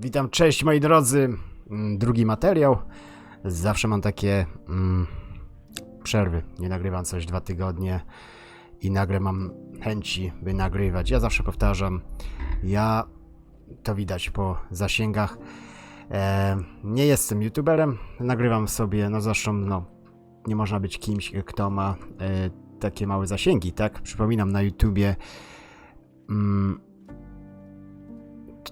Witam, cześć moi drodzy. Mm, Drugi materiał. Zawsze mam takie mm, przerwy. Nie nagrywam coś dwa tygodnie i nagle mam chęci, by nagrywać. Ja zawsze powtarzam, ja to widać po zasięgach. E, nie jestem youtuberem, nagrywam sobie, no zresztą, no, nie można być kimś, kto ma e, takie małe zasięgi, tak? Przypominam, na YouTubie mm,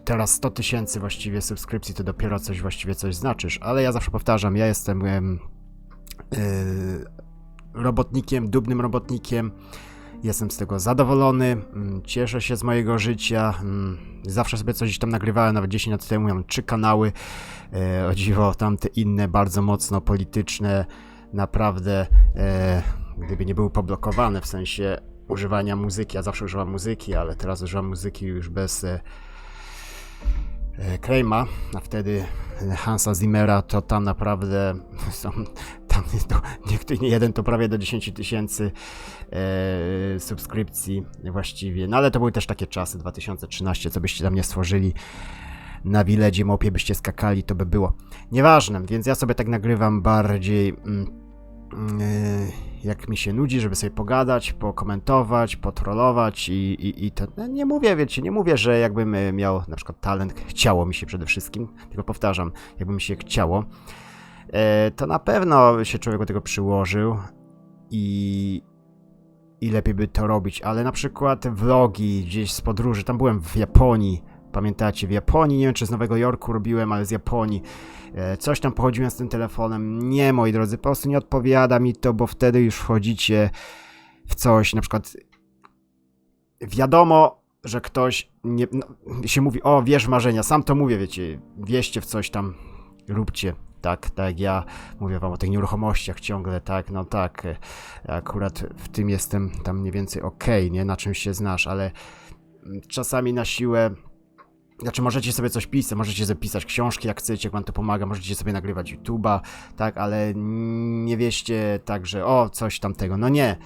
teraz 100 tysięcy właściwie subskrypcji to dopiero coś właściwie coś znaczysz, ale ja zawsze powtarzam, ja jestem em, yy, robotnikiem, dubnym robotnikiem, jestem z tego zadowolony, mm, cieszę się z mojego życia, mm, zawsze sobie coś tam nagrywałem, nawet 10 lat temu miałem trzy kanały, e, o dziwo tamte inne, bardzo mocno polityczne, naprawdę, e, gdyby nie były poblokowane, w sensie używania muzyki, ja zawsze używam muzyki, ale teraz używam muzyki już bez e, Krejma, a wtedy Hansa Zimmera, to tam naprawdę są, tam niektóry, nie jeden to prawie do 10 tysięcy e, subskrypcji właściwie, no ale to były też takie czasy, 2013, co byście tam nie stworzyli, na wiledzie mopie byście skakali, to by było. Nieważne, więc ja sobie tak nagrywam bardziej... Mm, jak mi się nudzi, żeby sobie pogadać, pokomentować, potrolować i, i, i to no nie mówię, wiecie, nie mówię, że jakbym e, miał na przykład talent, chciało mi się przede wszystkim, tylko powtarzam, jakby mi się chciało, e, to na pewno się człowiek do tego przyłożył i, i lepiej by to robić, ale na przykład vlogi gdzieś z podróży, tam byłem w Japonii, pamiętacie, w Japonii, nie wiem czy z Nowego Jorku robiłem, ale z Japonii, E, Coś tam pochodziłem z tym telefonem. Nie, moi drodzy, po prostu nie odpowiada mi to, bo wtedy już wchodzicie w coś, na przykład wiadomo, że ktoś nie, no, się mówi, o, wiesz w marzenia, sam to mówię, wiecie, wieście w coś tam, róbcie, tak, tak ja mówię wam o tych nieruchomościach ciągle, tak, no tak, e, akurat w tym jestem tam mniej więcej okej, nie, na czym się znasz, ale czasami na siłę znaczy, możecie sobie coś pisać, możecie sobie pisać książki, jak chcecie, jak wam to pomaga, możecie sobie nagrywać YouTube'a, tak, ale nie wieście tak, że o, coś tamtego. No nie.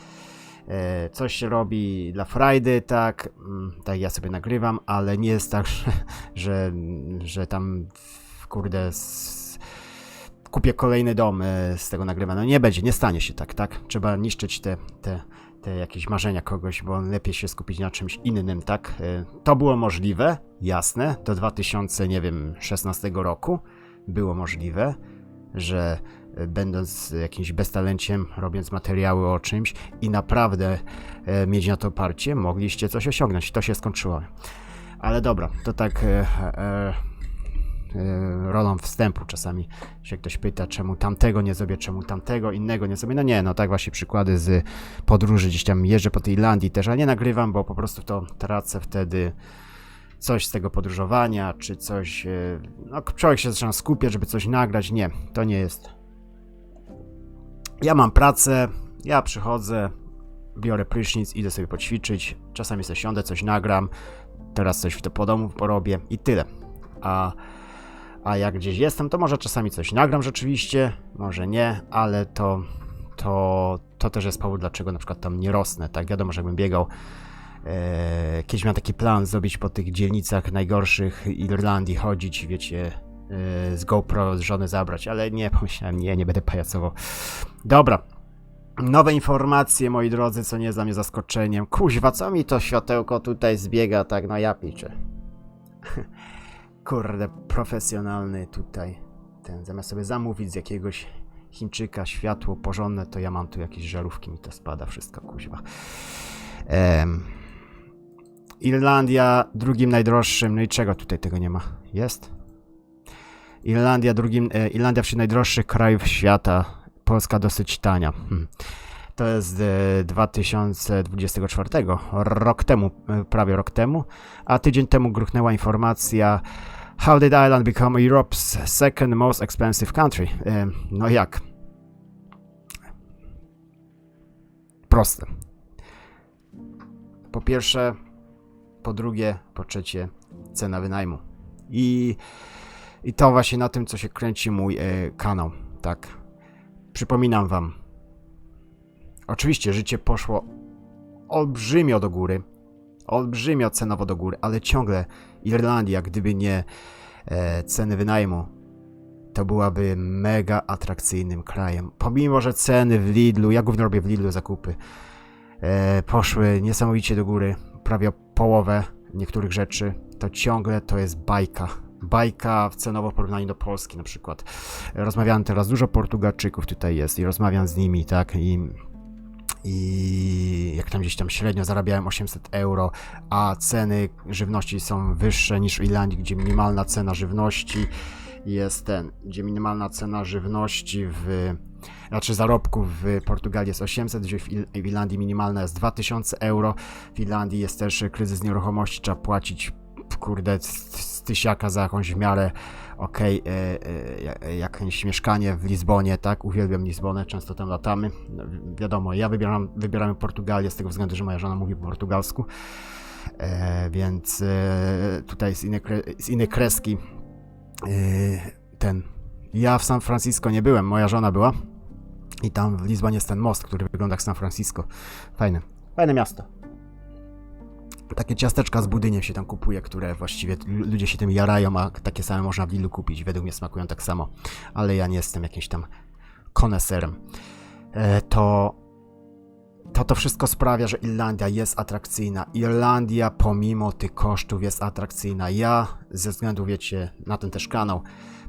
E, coś się robi dla Friday, tak, mm, tak ja sobie nagrywam, ale nie jest tak, że, że, że tam, kurde, s- kupię kolejny dom e, z tego nagrywania. No nie będzie, nie stanie się tak, tak? Trzeba niszczyć te, te, te jakieś marzenia kogoś, bo lepiej się skupić na czymś innym, tak? E, To było możliwe, jasne, do 2000, nie wiem, 16 roku było możliwe, że e, będąc jakimś beztalenciem, robiąc materiały o czymś i naprawdę e, mieć na to oparcie, mogliście coś osiągnąć. To się skończyło. Ale dobra, to tak rolą wstępu czasami się ktoś pyta, czemu tamtego nie zrobię, czemu tamtego innego nie zrobię. No nie, no tak właśnie przykłady z podróży, gdzieś tam jeżdżę po tej Irlandii też, ale nie nagrywam, bo po prostu to tracę wtedy coś z tego podróżowania, czy coś, e, no człowiek się zaczyna skupiać, żeby coś nagrać. Nie, to nie jest. Ja mam pracę, ja przychodzę, biorę prysznic, idę sobie poćwiczyć, czasami sobie siądę, coś nagram, teraz coś w to po domu porobię i tyle. A a jak gdzieś jestem, to może czasami coś nagram rzeczywiście, może nie, ale to, to, to też jest powód, dlaczego na przykład tam nie rosnę, tak? Wiadomo, że jakbym biegał, e, kiedyś miałem taki plan zrobić po tych dzielnicach najgorszych Irlandii, chodzić, wiecie, e, z GoPro z żony zabrać, ale nie, pomyślałem, nie, nie będę pajacował. Dobra. Nowe informacje, moi drodzy, co nie jest dla mnie zaskoczeniem. Kuźwa, co mi to światełko tutaj zbiega, tak, no ja piczę. Kurde, profesjonalny tutaj. Ten, zamiast sobie zamówić z jakiegoś Chińczyka światło porządne, to ja mam tu jakieś żarówki, mi to spada wszystko, kuźwa. Em, Irlandia drugim najdroższym, no i czego tutaj tego nie ma? Jest? Irlandia drugim, e, Irlandia wśród najdroższych krajów świata, Polska dosyć tania. Hmm. To jest e, 2024, rok temu, e, prawie rok temu, a tydzień temu gruchnęła informacja How did Ireland become Europe's second most expensive country? No jak? Proste. Po pierwsze, po drugie, po trzecie, cena wynajmu. I, i to właśnie na tym, co się kręci mój e, kanał, tak. Przypominam wam, Oczywiście życie poszło olbrzymio do góry, olbrzymio cenowo do góry, ale ciągle Irlandia, gdyby nie e, ceny wynajmu, to byłaby mega atrakcyjnym krajem. Pomimo, że ceny w Lidlu, ja głównie robię w Lidlu zakupy, e, poszły niesamowicie do góry, prawie o połowę niektórych rzeczy, to ciągle to jest bajka. Bajka w cenowo w porównaniu do Polski na przykład. Rozmawiałem teraz, dużo Portugalczyków tutaj jest i rozmawiam z nimi, tak, i i jak tam gdzieś tam średnio zarabiałem 800 euro, a ceny żywności są wyższe niż w Irlandii, gdzie minimalna cena żywności jest ten, gdzie minimalna cena żywności w, znaczy zarobków w Portugalii jest 800, gdzie w Irlandii minimalna jest 2000 euro. W Irlandii jest też kryzys nieruchomości, trzeba płacić kurde z, z tysiaka za jakąś w miarę okej, e, e, ja- jakieś mieszkanie w Lizbonie, tak, uwielbiam Lizbonę, często tam latamy, no, wi- wiadomo, ja wybieram, wybieram Portugalię z tego względu, że moja żona mówi po portugalsku, e, więc e, tutaj z innej, z innej kreski e, ten, ja w San Francisco nie byłem, moja żona była. I tam w Lizbonie jest ten most, który wygląda jak San Francisco, fajne, fajne miasto. Takie ciasteczka z budyniem się tam kupuje, które właściwie lu- ludzie się tym jarają, a takie same można w Lidlu kupić. Według mnie smakują tak samo, ale ja nie jestem jakimś tam koneserem. E, to, to to wszystko sprawia, że Irlandia jest atrakcyjna. Irlandia pomimo tych kosztów jest atrakcyjna. Ja ze względu, wiecie, na ten też kanał,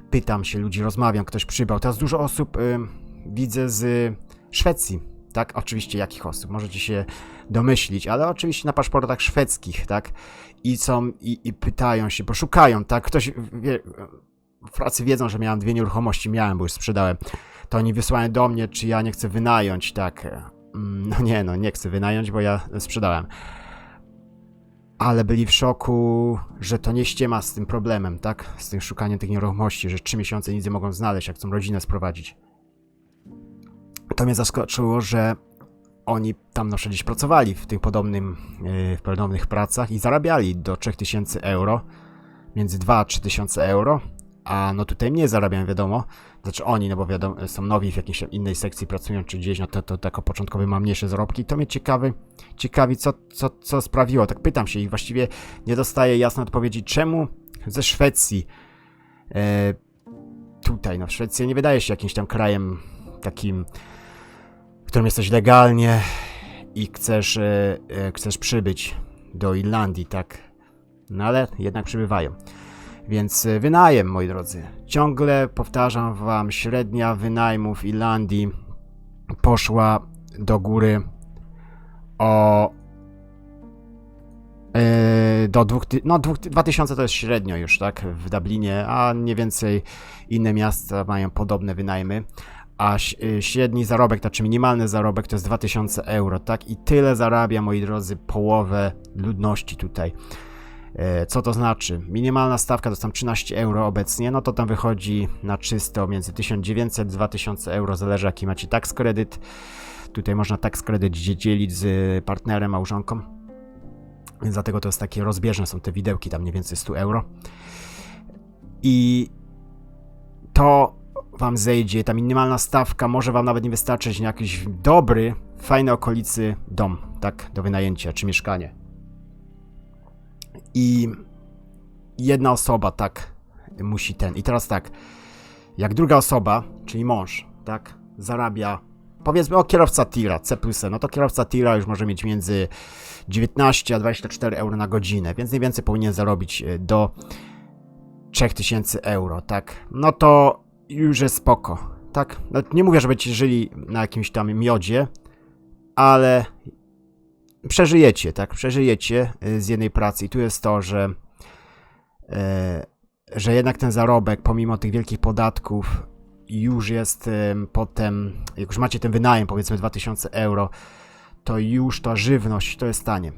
pytam się ludzi, rozmawiam, ktoś przybrał. Teraz dużo osób y, widzę z Szwecji. Tak, oczywiście jakich osób? Możecie się domyślić, ale oczywiście na paszportach szwedzkich, tak? I są, i, i pytają się, bo szukają, tak? Ktoś, wie, pracy wiedzą, że miałem dwie nieruchomości, miałem, bo już sprzedałem. To oni wysyłają do mnie, czy ja nie chcę wynająć, tak? Mm, No nie, no nie chcę wynająć, bo ja sprzedałem. Ale byli w szoku, że to nie ściema z tym problemem, tak? Z tym szukaniem tych nieruchomości, że trzy miesiące nic nie mogą znaleźć, jak chcą rodzinę sprowadzić. To mnie zaskoczyło, że oni tam na przykład gdzieś pracowali w tych podobnym, yy, w podobnych pracach i zarabiali do 3000 euro, między 2 a 3000 euro, a no tutaj mniej zarabiają, wiadomo, znaczy oni, no bo wiadomo, są nowi w jakiejś innej sekcji pracują, czy gdzieś, no to, to tak początkowy ma mniejsze zarobki, to mnie ciekawy, ciekawi, co, co, co sprawiło, tak pytam się i właściwie nie dostaję jasnej odpowiedzi, czemu ze Szwecji e, tutaj, no Szwecja nie wydaje się jakimś tam krajem takim, którym jesteś legalnie i chcesz, e, e, chcesz przybyć do Irlandii, tak? No ale jednak przybywają. Więc e, wynajem, moi drodzy. Ciągle powtarzam wam, średnia wynajmu w Irlandii poszła do góry o do dwóch, no dwóch, ty- 2000 to jest średnio już, tak, w Dublinie, a mniej więcej inne miasta mają podobne wynajmy, a y, średni zarobek, znaczy minimalny zarobek to jest 2000 euro, tak, i tyle zarabia, moi drodzy, połowę ludności tutaj. E, Co to znaczy? Minimalna stawka to tam 13 euro obecnie, no to tam wychodzi na czysto między 1900-2000 euro, zależy jaki macie tax kredyt. Tutaj można tax kredyt dzie- dzielić z partnerem, małżonką. Więc dlatego to jest takie rozbieżne, są te widełki tam mniej więcej 100 euro. I to wam zejdzie, ta minimalna stawka może wam nawet nie wystarczyć na jakiś dobry, w fajnej okolicy dom, tak, do wynajęcia, czy mieszkanie. I jedna osoba, tak, musi ten. I teraz tak, jak druga osoba, czyli mąż, tak, zarabia, powiedzmy, o kierowca tira, C E, no to kierowca tira już może mieć między 19 a 24 euro na godzinę, więc mniej więcej powinien zarobić e, do 3000 euro, tak, no to już jest spoko, tak, no, nie mówię, że będziecie żyli na jakimś tam miodzie, ale przeżyjecie, tak? Przeżyjecie y, z jednej pracy. I tu jest to, że, e, że jednak ten zarobek, pomimo tych wielkich podatków, już jest em, potem, jak już macie ten wynajem, powiedzmy 2000 euro, to już ta żywność to jest tanie.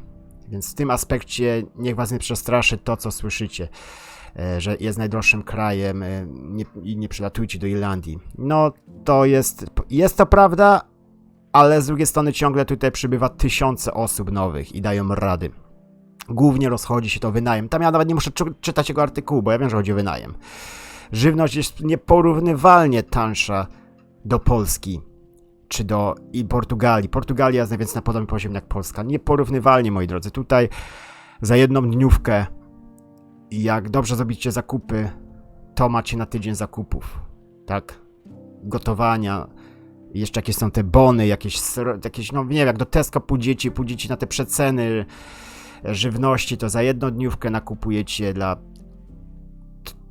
Więc w tym aspekcie niech was nie przestraszy to, co słyszycie, że jest najdroższym krajem e, nie, i nie przylatujcie do Irlandii. No, to jest, jest to prawda, ale z drugiej strony ciągle tutaj przybywa tysiące osób nowych i dają rady. Głównie rozchodzi się to wynajem. Tam ja nawet nie muszę czy- czytać jego artykułu, bo ja wiem, że chodzi o wynajem. Żywność jest nieporównywalnie tańsza do Polski czy do i Portugalii. Portugalia jest więc na podobnym poziomie jak Polska. Nieporównywalnie, moi drodzy. Tutaj za jedną dniówkę, jak dobrze zrobicie zakupy, to macie na tydzień zakupów, tak? Gotowania, jeszcze jakieś są te bony, jakieś, jakieś no nie wiem, jak do Tesco pójdziecie, pójdziecie na te przeceny żywności, to za jedną dniówkę nakupujecie dla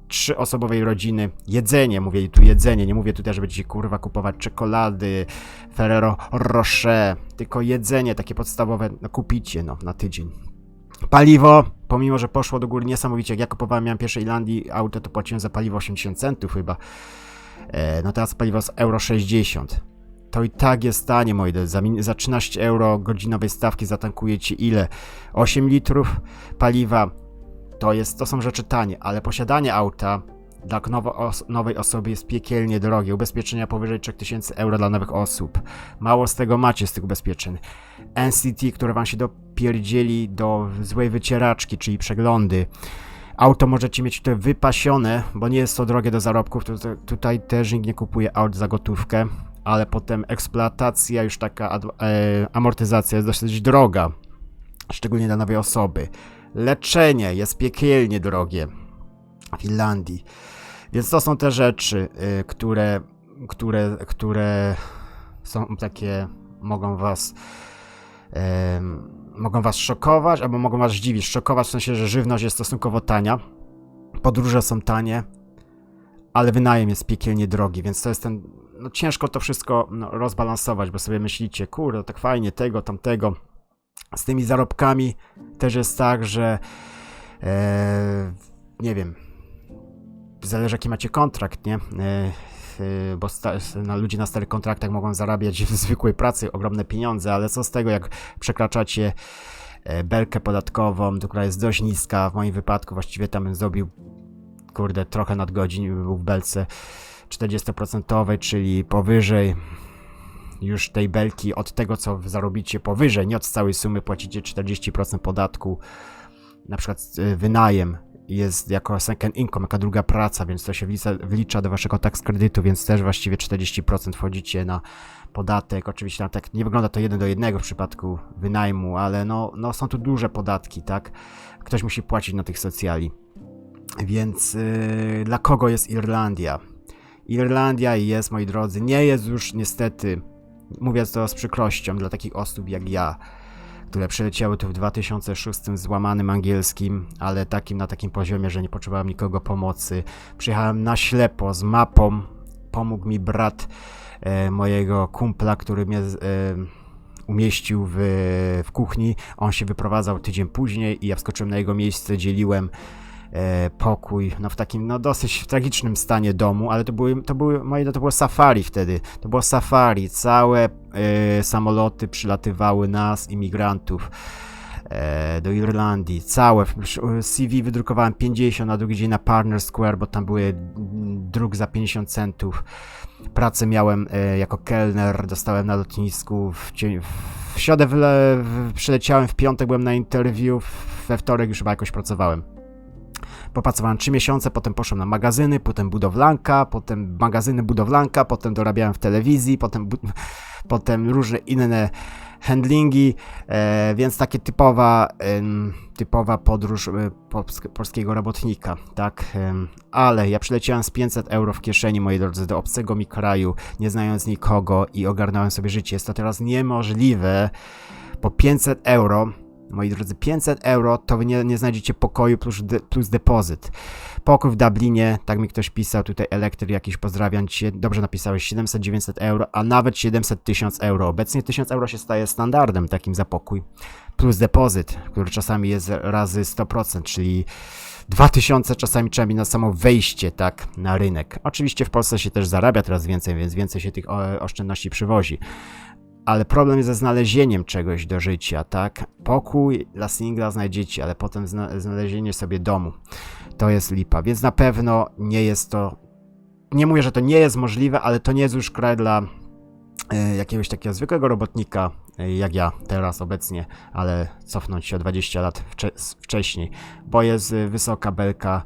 trzyosobowej rodziny jedzenie, mówię tu jedzenie, nie mówię tutaj, że będziecie kurwa kupować czekolady, Ferrero Rocher, tylko jedzenie takie podstawowe no, kupicie no, na tydzień. Paliwo, pomimo, że poszło do góry niesamowicie, jak ja kupowałem, miałem pierwszej Irlandii auto, to płaciłem za paliwo 80 centów chyba. E, no teraz paliwo z euro 60. To i tak jest tanie, moi drodzy. Za, za 13 euro godzinowej stawki zatankujecie ile? 8 litrów paliwa. To, jest, to są rzeczy tanie, ale posiadanie auta dla os- nowej osoby jest piekielnie drogie. Ubezpieczenia powyżej 3000 euro dla nowych osób. Mało z tego macie, z tych ubezpieczeń. NCT, które wam się dopierdzieli do złej wycieraczki, czyli przeglądy. Auto możecie mieć tutaj wypasione, bo nie jest to drogie do zarobków. Tutaj, tutaj też nikt nie kupuje aut za gotówkę, ale potem eksploatacja, już taka e, amortyzacja jest dosyć droga, szczególnie dla nowej osoby. Leczenie jest piekielnie drogie w Irlandii. Więc to są te rzeczy, y, które, które, które są takie, mogą was mogą was szokować, albo mogą was zdziwić. Szokować w sensie, że żywność jest stosunkowo tania, podróże są tanie, ale wynajem jest piekielnie drogi, więc to jest ten, no ciężko to wszystko no, rozbalansować, bo sobie myślicie, kurde, tak fajnie, tego, tamtego. Z tymi zarobkami też jest tak, że e, nie wiem, zależy jaki macie kontrakt, nie? E, e, bo sta, no, ludzie na starych kontraktach mogą zarabiać w zwykłej pracy ogromne pieniądze, ale co z tego, jak przekraczacie e, belkę podatkową, która jest dość niska, w moim wypadku właściwie tam zrobił, kurde, trochę nadgodzin, był w belce 40%, czyli powyżej już tej belki od tego, co zarobicie powyżej, nie od całej sumy płacicie 40% podatku, na przykład wynajem jest jako second income, jaka druga praca, więc to się wlicza, do waszego tax kredytu, więc też właściwie 40% wchodzicie na podatek. Oczywiście tak nie wygląda to jeden do jednego w przypadku wynajmu, ale no, no są tu duże podatki, tak? Ktoś musi płacić na tych socjali. Więc yy, dla kogo jest Irlandia? Irlandia jest, moi drodzy, nie jest już niestety, mówię to z przykrością, dla takich osób jak ja, które przyleciały tu w 2006 z łamanym angielskim, ale takim na takim poziomie, że nie potrzebowałem nikogo pomocy. Przyjechałem na ślepo z mapą. Pomógł mi brat e, mojego kumpla, który mnie e, umieścił w, w kuchni. On się wyprowadzał tydzień później i ja wskoczyłem na jego miejsce, dzieliłem e, pokój, no w takim, no dosyć tragicznym stanie domu, ale to były, to były, moje, to było safari wtedy, to było safari, całe e, samoloty przylatywały nas, imigrantów, e, do Irlandii, całe, CV wydrukowałem 50, na drugi dzień na Partner Square, bo tam były druk za 50 centów, pracę miałem e, jako kelner, dostałem na lotnisku, w, cie- w środę w, przyleciałem, w piątek byłem na interview, we wtorek już chyba jakoś pracowałem. Popracowałem 3 miesiące, potem poszłem na magazyny, potem budowlanka, potem magazyny budowlanka, potem dorabiałem w telewizji, potem, potem różne inne handlingi, e, więc takie typowa, typowa podróż e, polsk- polskiego robotnika, tak? Ale ja przyleciałem z 500 euro w kieszeni, moi drodzy, do obcego mi kraju, nie znając nikogo i ogarnąłem sobie życie. Jest to teraz niemożliwe. Po 500 euro moi drodzy, 500 euro to wy nie, nie znajdziecie pokoju plus, de, plus depozyt. Pokój w Dublinie, tak mi ktoś pisał, tutaj elektryk jakiś, pozdrawiam cię, dobrze napisałeś, 700-900 euro, a nawet 700 1000 euro. Obecnie 1000 euro się staje standardem takim za pokój, plus depozyt, który czasami jest razy 100%, czyli 2000 czasami trzeba mieć na samo wejście, tak, na rynek. Oczywiście w Polsce się też zarabia teraz więcej, więc więcej się tych oszczędności przywozi ale problem ze znalezieniem czegoś do życia, tak? Pokój dla singla znajdziecie, ale potem zna znalezienie sobie domu to jest lipa, więc na pewno nie jest to. Nie mówię, że to nie jest możliwe, ale to nie jest już kraj dla e, jakiegoś takiego zwykłego robotnika, e, jak ja teraz obecnie, ale cofnąć się o 20 lat wcze wcześniej, bo jest e, wysoka belka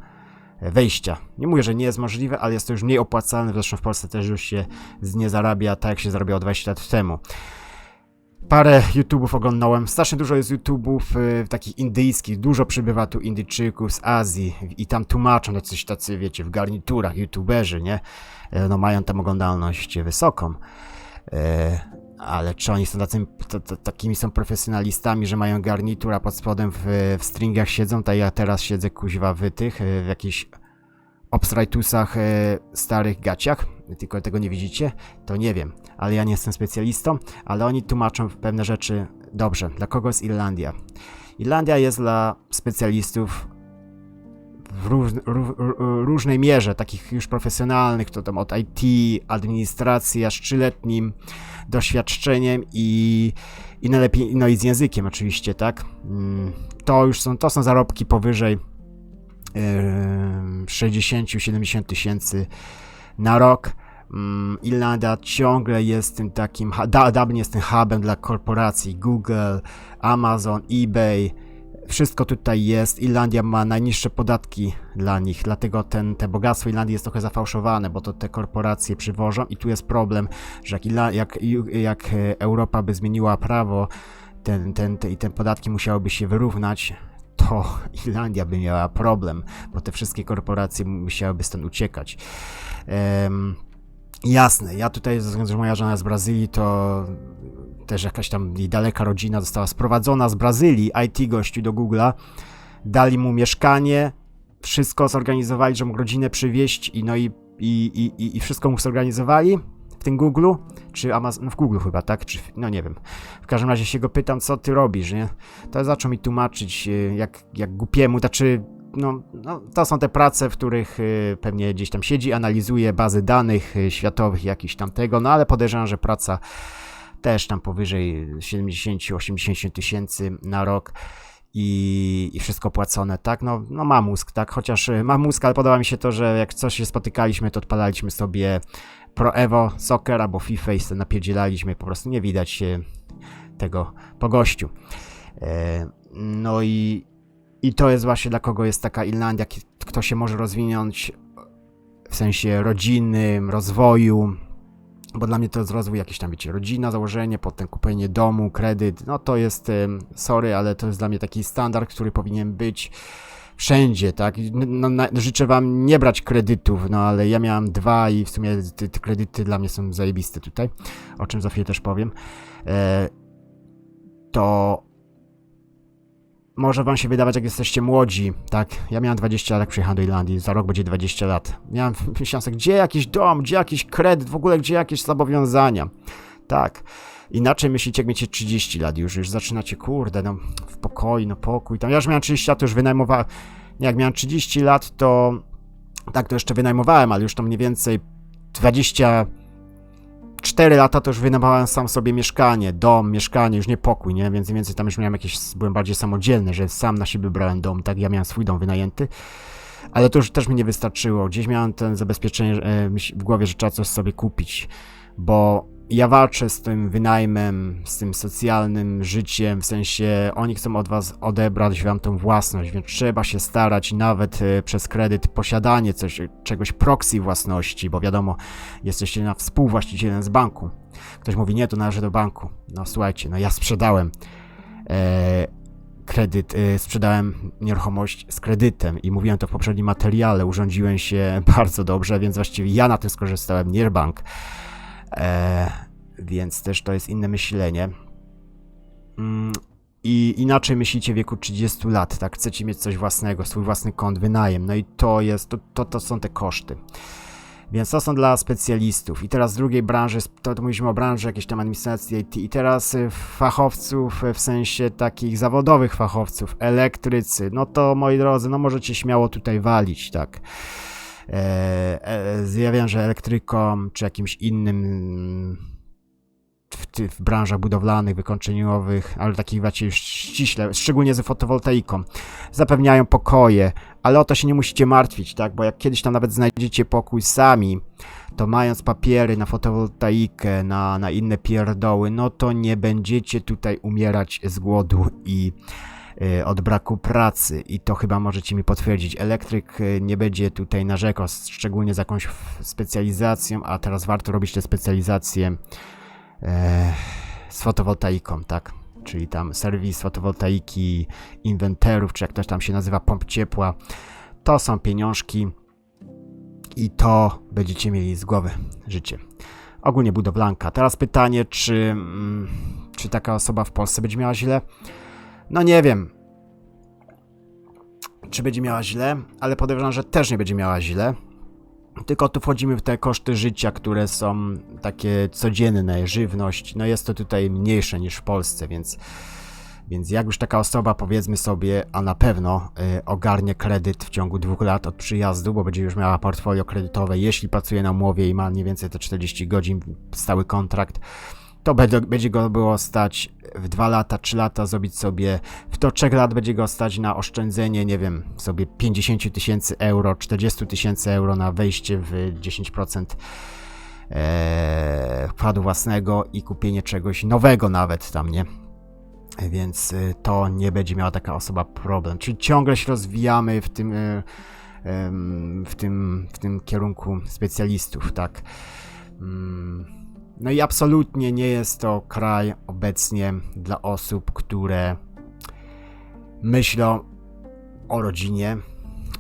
wejścia. Nie mówię, że nie jest możliwe, ale jest to już mniej opłacalne, zresztą w Polsce też już się nie zarabia tak, jak się zarabiało 20 lat temu. parę YouTube'ów oglądałem. Strasznie dużo jest YouTube'ów y, takich indyjskich. Dużo przybywa tu Indyjczyków z Azji i tam tłumaczą no coś tacy, wiecie, w garniturach, YouTuberzy, nie? E, No mają tam oglądalność wysoką. Ale czy oni są tacy, to, to, takimi są profesjonalistami, że mają garnitur, a pod spodem w, w stringach siedzą, tak ja teraz siedzę kuźwa w tych, e, w jakichś obstrajtusach, e, starych gaciach, tylko tego nie widzicie, to nie wiem, ale ja nie jestem specjalistą, ale oni tłumaczą pewne rzeczy dobrze. Dla kogo jest Irlandia? Irlandia jest dla specjalistów w róż, ró, ró- różnej mierze, takich już profesjonalnych, to tam od IT, administracji, aż trzyletnim doświadczeniem i, i najlepiej, no i z językiem oczywiście, tak? Mm, To już są, to są zarobki powyżej 60-70 tysięcy na rok. Mm, Irlandia ciągle jest tym takim, ha- Da- Dublin jest tym hubem dla korporacji Google, Amazon, eBay. Wszystko tutaj jest. Irlandia ma najniższe podatki dla nich, dlatego ten, te bogactwo Irlandii jest trochę zafałszowane, bo to te korporacje przywożą i tu jest problem, że jak, jak, jak Europa by zmieniła prawo ten, ten, te, i te podatki musiałyby się wyrównać, to Irlandia by miała problem, bo te wszystkie korporacje musiałyby stąd uciekać. Em, jasne, ja tutaj, ze względu, że moja żona z Brazylii, to też jakaś tam daleka rodzina została sprowadzona z Brazylii, IT gościu do Google'a, dali mu mieszkanie, wszystko zorganizowali, że mógł rodzinę przywieźć i no i, i, i, i- wszystko mu zorganizowali w tym Google'u, czy Amazon, no w Google chyba, tak, czy, no nie wiem. W każdym razie się go pytam, co ty robisz, nie? To zaczął mi tłumaczyć, y, jak, jak głupiemu, znaczy, no, no, to są te prace, w których y, pewnie gdzieś tam siedzi, analizuje bazy danych y, światowych, jakiś tam tego, no ale podejrzewam, że praca też tam powyżej 70-80 tysięcy na rok i, i wszystko płacone, tak? No, no ma mózg, tak? Chociaż y, ma mózg, ale podoba mi się to, że jak coś się spotykaliśmy, to odpalaliśmy sobie Pro Evo Soccer albo FIFA i sobie napierdzielaliśmy, po prostu nie widać y, tego po gościu. E, No i, i to jest właśnie dla kogo jest taka Irlandia, kto się może rozwinąć w sensie rodzinnym, rozwoju, bo dla mnie to jest rozwój jakiś tam, wiecie, rodzina, założenie, potem kupienie domu, kredyt, no to jest, sorry, ale to jest dla mnie taki standard, który powinien być wszędzie, tak? No, na, życzę wam nie brać kredytów, no ale ja miałem dwa i w sumie te, te kredyty dla mnie są zajebiste tutaj, o czym za chwilę też powiem. E, to może wam się wydawać, jak jesteście młodzi, tak? Ja miałem 20 lat, przyjechałem do Irlandii, za rok będzie 20 lat. Miałem myślałem sobie, gdzie jakiś dom, gdzie jakiś kredyt, w ogóle gdzie jakieś zobowiązania. Tak. Inaczej myślicie, jak miecie 30 lat już, już zaczynacie, kurde, no w pokoju, no pokój. Tam ja już miałem 30 lat, to już wynajmowałem. Jak miałem 30 lat, to tak, to jeszcze wynajmowałem, ale już tam mniej więcej 20 4 lata to już wynajmowałem sam sobie mieszkanie, dom, mieszkanie, już nie pokój, nie? Więc więcej tam już miałem jakieś, byłem bardziej samodzielny, że sam na siebie brałem dom, tak? Ja miałem swój dom wynajęty, ale to już też mi nie wystarczyło. Gdzieś miałem ten zabezpieczenie e, w głowie, że trzeba coś sobie kupić, bo ja walczę z tym wynajmem, z tym socjalnym życiem, w sensie oni chcą od was odebrać wam tą własność, więc trzeba się starać nawet e, przez kredyt posiadanie coś, czegoś proxy własności, bo wiadomo, jesteście na współwłaścicielem z banku. Ktoś mówi, nie, to należy do banku. No słuchajcie, no ja sprzedałem e, kredyt, e, sprzedałem nieruchomość z kredytem i mówiłem to w poprzednim materiale, urządziłem się bardzo dobrze, więc właściwie ja na tym skorzystałem, nie bank. E, więc też to jest inne myślenie. Mm, I inaczej myślicie w wieku 30 lat, tak? Chcecie mieć coś własnego, swój własny kąt, wynajem. No i to jest, to, to, to są te koszty. Więc to są dla specjalistów. I teraz z drugiej branży, to, to mówiliśmy o branży jakiejś tam administracji IT. I teraz y, fachowców, y, w sensie takich zawodowych fachowców, elektrycy. No to moi drodzy, no możecie śmiało tutaj walić, tak. E, e, ja że elektrykom czy jakimś innym w, w branżach budowlanych, wykończeniowych, ale takich właśnie ściśle, szczególnie z fotowoltaiką, zapewniają pokoje, ale o to się nie musicie martwić, tak? Bo jak kiedyś tam nawet znajdziecie pokój sami, to mając papiery na fotowoltaikę, na, na inne pierdoły, no to nie będziecie tutaj umierać z głodu i od braku pracy. I to chyba możecie mi potwierdzić. Elektryk y, nie będzie tutaj narzekał, szczególnie z jakąś specjalizacją, a teraz warto robić te specjalizacje. E, z fotowoltaiką, tak? Czyli tam serwis fotowoltaiki, inwenterów, czy jak to tam się nazywa, pomp ciepła. To są pieniążki i to będziecie mieli z głowy życie. Ogólnie budowlanka. Teraz pytanie, czy, mm, czy taka osoba w Polsce będzie miała źle? No nie wiem. Czy będzie miała źle, ale podejrzewam, że też nie będzie miała źle. Tylko tu wchodzimy w te koszty życia, które są takie codzienne, żywność. No jest to tutaj mniejsze niż w Polsce, więc, więc jak już taka osoba, powiedzmy sobie, a na pewno y, ogarnie kredyt w ciągu dwóch lat od przyjazdu, bo będzie już miała portfolio kredytowe, jeśli pracuje na umowie i ma mniej więcej te 40 godzin, stały kontrakt, to będzie, go było stać w 2 lata, 3 lata zrobić sobie, w to 3 lat będzie go stać na oszczędzenie, nie wiem, sobie 50 tysięcy euro, 40 tysięcy euro na wejście w 10% e, wkładu własnego i kupienie czegoś nowego nawet tam, nie? Więc y, to nie będzie miała taka osoba problem. Czyli ciągle się rozwijamy w tym, em, w tym, w tym kierunku specjalistów, tak? No i absolutnie nie jest to kraj obecnie dla osób, które myślą o rodzinie,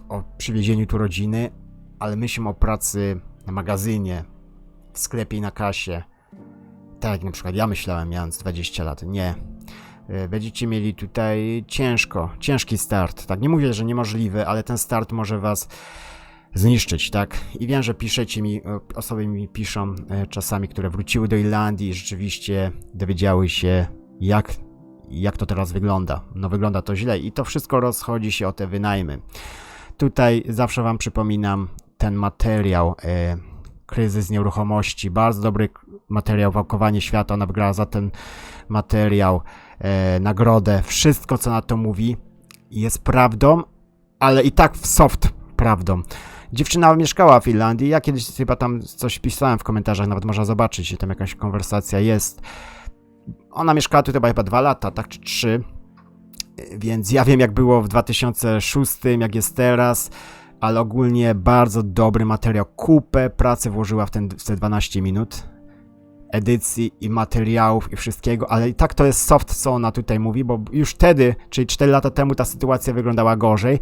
o przywiezieniu tu rodziny, ale myślą o pracy na magazynie, w sklepie i na kasie. Tak jak na przykład ja myślałem, mając 20 lat. Nie. Y, Będziecie mieli tutaj ciężko, ciężki start. Tak, nie mówię, że niemożliwy, ale ten start może was zniszczyć, tak? I wiem, że piszecie mi, e, osoby mi piszą e, czasami, które wróciły do Irlandii i rzeczywiście dowiedziały się, jak, jak to teraz wygląda. No wygląda to źle i to wszystko rozchodzi się o te wynajmy. Tutaj zawsze wam przypominam ten materiał, e, kryzys nieruchomości, bardzo dobry materiał, wałkowanie świata, ona wygrała za ten materiał e, nagrodę. Wszystko, co na to mówi, jest prawdą, ale i tak w soft prawdą. Dziewczyna mieszkała w Irlandii. Ja kiedyś chyba tam coś pisałem w komentarzach, nawet można zobaczyć, tam jakaś konwersacja jest. Ona mieszkała tu chyba, chyba dwa lata, tak czy trzy. Więc ja wiem, jak było w 2006, jak jest teraz, ale ogólnie bardzo dobry materiał. Kupę pracy włożyła w, ten, w te 12 minut edycji i materiałów i wszystkiego, ale i tak to jest soft, co ona tutaj mówi, bo już wtedy, czyli 4 lata temu, ta sytuacja wyglądała gorzej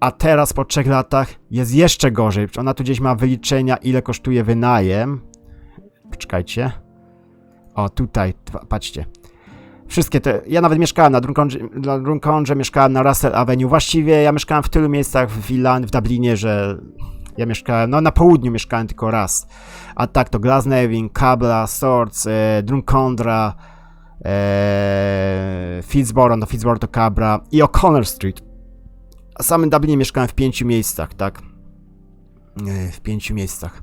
a teraz po trzech latach jest jeszcze gorzej. Ona tu gdzieś ma wyliczenia, ile kosztuje wynajem. Poczekajcie. O, tutaj, patrzcie. Wszystkie te. Ja nawet mieszkałem na Drumcondrze, mieszkałem na Russell Avenue. Właściwie ja mieszkałem w tylu miejscach w Irlandii, w Dublinie, że ja mieszkałem. No, na południu mieszkałem tylko raz. A tak to Glasnevin, Cabra, Swords, e, Drumcondra, e, Fitzboro, no Fitzboro to Cabra i O'Connell Street. A samym Dublinie mieszkałem w pięciu miejscach, tak? E, W pięciu miejscach.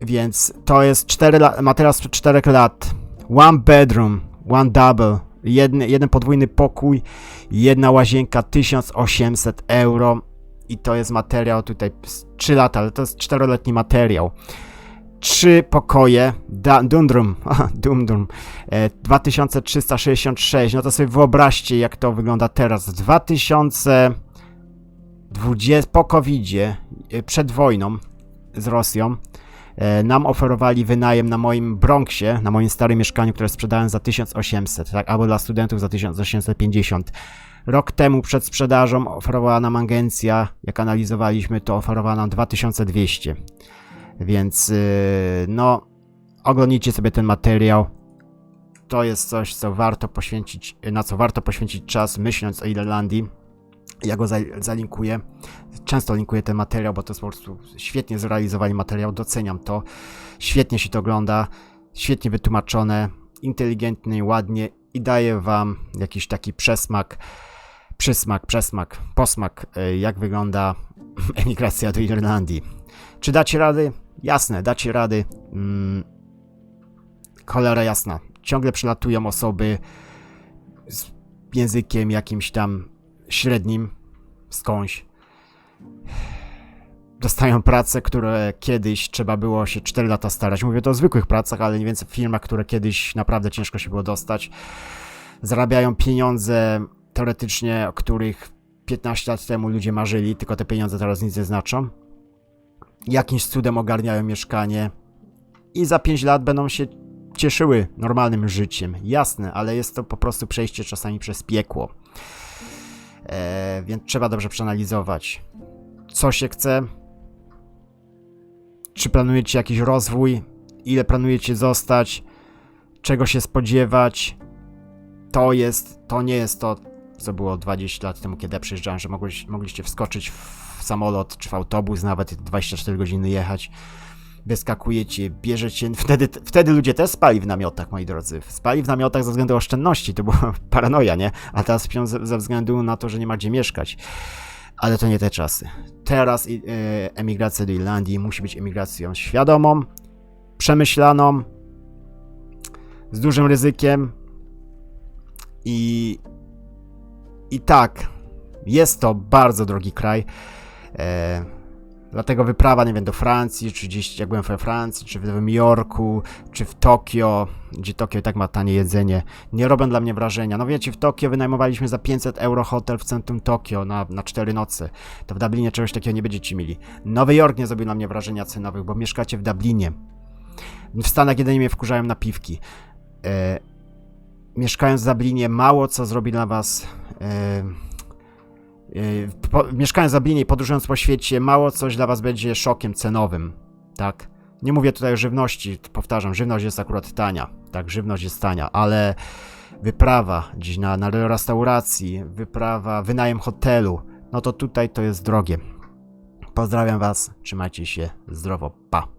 Więc to jest 4 lat, materiał sprzed 4 lat. One bedroom, one double, jedny, jeden podwójny pokój, jedna łazienka, 1800 euro. I to jest materiał tutaj 3 lata, ale to jest 4-letni materiał. Trzy pokoje, da, Dundrum, Dundrum, e, 2366, no to sobie wyobraźcie jak to wygląda teraz, w 2020, po covidzie, e, przed wojną z Rosją, e, nam oferowali wynajem na moim Bronxie, na moim starym mieszkaniu, które sprzedałem za 1800, tak, albo dla studentów za 1850. Rok temu przed sprzedażą oferowała nam agencja, jak analizowaliśmy, to oferowała nam 2200. Więc yy, no, oglądnijcie sobie ten materiał. To jest coś, co warto poświęcić, na co warto poświęcić czas, myśląc o Irlandii. Ja go za, zalinkuję. Często linkuję ten materiał, bo to jest po prostu świetnie zrealizowany materiał. Doceniam to. Świetnie się to ogląda. Świetnie wytłumaczone. Inteligentnie, ładnie i daje wam jakiś taki przesmak, przysmak, przesmak, posmak, y, jak wygląda emigracja do Irlandii. Czy dacie rady? Jasne, dacie rady. Mm, cholera jasna. Ciągle przylatują osoby z językiem jakimś tam średnim skądś. Dostają prace, które kiedyś trzeba było się 4 lata starać. Mówię to o zwykłych pracach, ale nie więcej w firmach, które kiedyś naprawdę ciężko się było dostać. Zarabiają pieniądze teoretycznie, o których 15 lat temu ludzie marzyli, tylko te pieniądze teraz nic nie znaczą jakimś cudem ogarniają mieszkanie i za 5 lat będą się cieszyły normalnym życiem. Jasne, ale jest to po prostu przejście czasami przez piekło. E, więc trzeba dobrze przeanalizować, co się chce, czy planujecie jakiś rozwój, ile planujecie zostać, czego się spodziewać. To jest, to nie jest to, co było 20 lat temu, kiedy ja przyjeżdżałem, że mogłeś, mogliście wskoczyć w samolot czy w autobus, nawet 24 godziny jechać. Wyskakujecie, bierzecie. Wtedy, wtedy ludzie też spali w namiotach, moi drodzy. Spali w namiotach ze względu oszczędności, to była paranoja, nie? A teraz śpią ze, względu na to, że nie ma gdzie mieszkać. Ale to nie te czasy. Teraz e, emigracja do Irlandii musi być emigracją świadomą, przemyślaną, z dużym ryzykiem i i tak, jest to bardzo drogi kraj. E, dlatego wyprawa, nie wiem, do Francji, czy gdzieś jak byłem we Francji, czy w Nowym Jorku, czy w Tokio, gdzie Tokio i tak ma tanie jedzenie, nie robią dla mnie wrażenia. No wiecie, w Tokio wynajmowaliśmy za 500 euro hotel w centrum Tokio na, na 4 noce. To w Dublinie czegoś takiego nie będziecie mieli. Nowy Jork nie zrobił na mnie wrażenia cenowych, bo mieszkacie w Dublinie. W Stanach jedynie mnie wkurzają napiwki. E, mieszkając w Dublinie, mało co zrobi dla was. E, po, mieszkając w Dublinie i podróżując po świecie, mało coś dla was będzie szokiem cenowym. Tak. Nie mówię tutaj o żywności, powtarzam, żywność jest akurat tania. Tak, żywność jest tania, ale wyprawa gdzieś na, na restauracji, wyprawa, wynajem hotelu, no to tutaj to jest drogie. Pozdrawiam was, trzymajcie się zdrowo, pa.